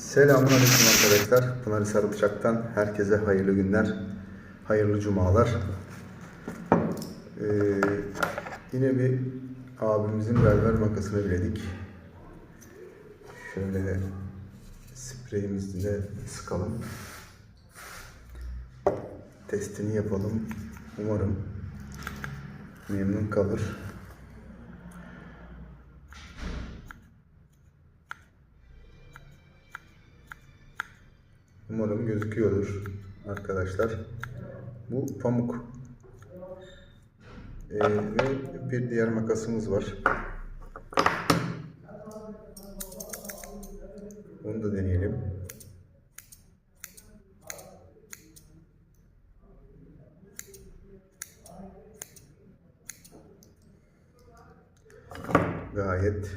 Selamünaleyküm arkadaşlar. Pınarhisar Bıçak'tan herkese hayırlı günler, hayırlı cumalar. Ee, yine bir abimizin berber makasını biledik. Şöyle spreyimizle sıkalım. Testini yapalım. Umarım memnun kalır. Umarım gözüküyordur arkadaşlar. Bu pamuk. Ee, ve bir diğer makasımız var. Onu da deneyelim. Gayet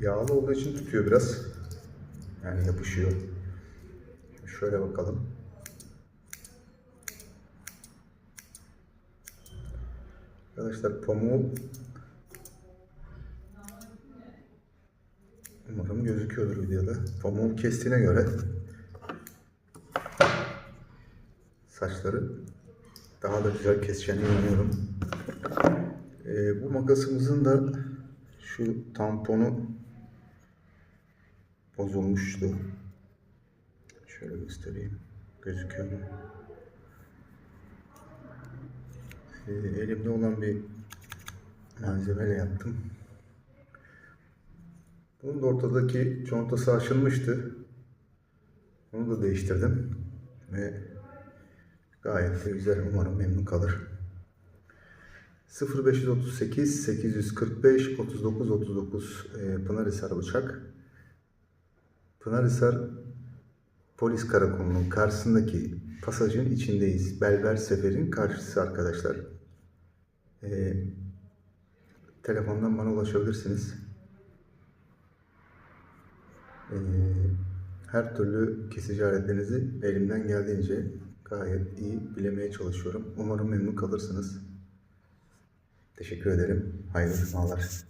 Yağlı olduğu için tutuyor biraz. Yani yapışıyor. Şöyle bakalım. Arkadaşlar pamuğu umarım gözüküyordur videoda. Pamuğu kestiğine göre saçları daha da güzel keseceğine inanıyorum. Ee, bu makasımızın da şu tamponu bozulmuştu. Şöyle göstereyim. Gözüküyor mu? Ee, elimde olan bir malzemeyle yaptım. Bunun da ortadaki contası aşınmıştı. Onu da değiştirdim. Ve gayet de güzel. Umarım memnun kalır. 0538 845 39 39 e, Pınarhisar Bıçak. Pınarhisar Polis Karakolu'nun karşısındaki pasajın içindeyiz. Belver Sefer'in karşısı arkadaşlar. E, telefondan bana ulaşabilirsiniz. E, her türlü kesici aletlerinizi elimden geldiğince gayet iyi bilemeye çalışıyorum. Umarım memnun kalırsınız. Teşekkür ederim. Hayırlı cumalar.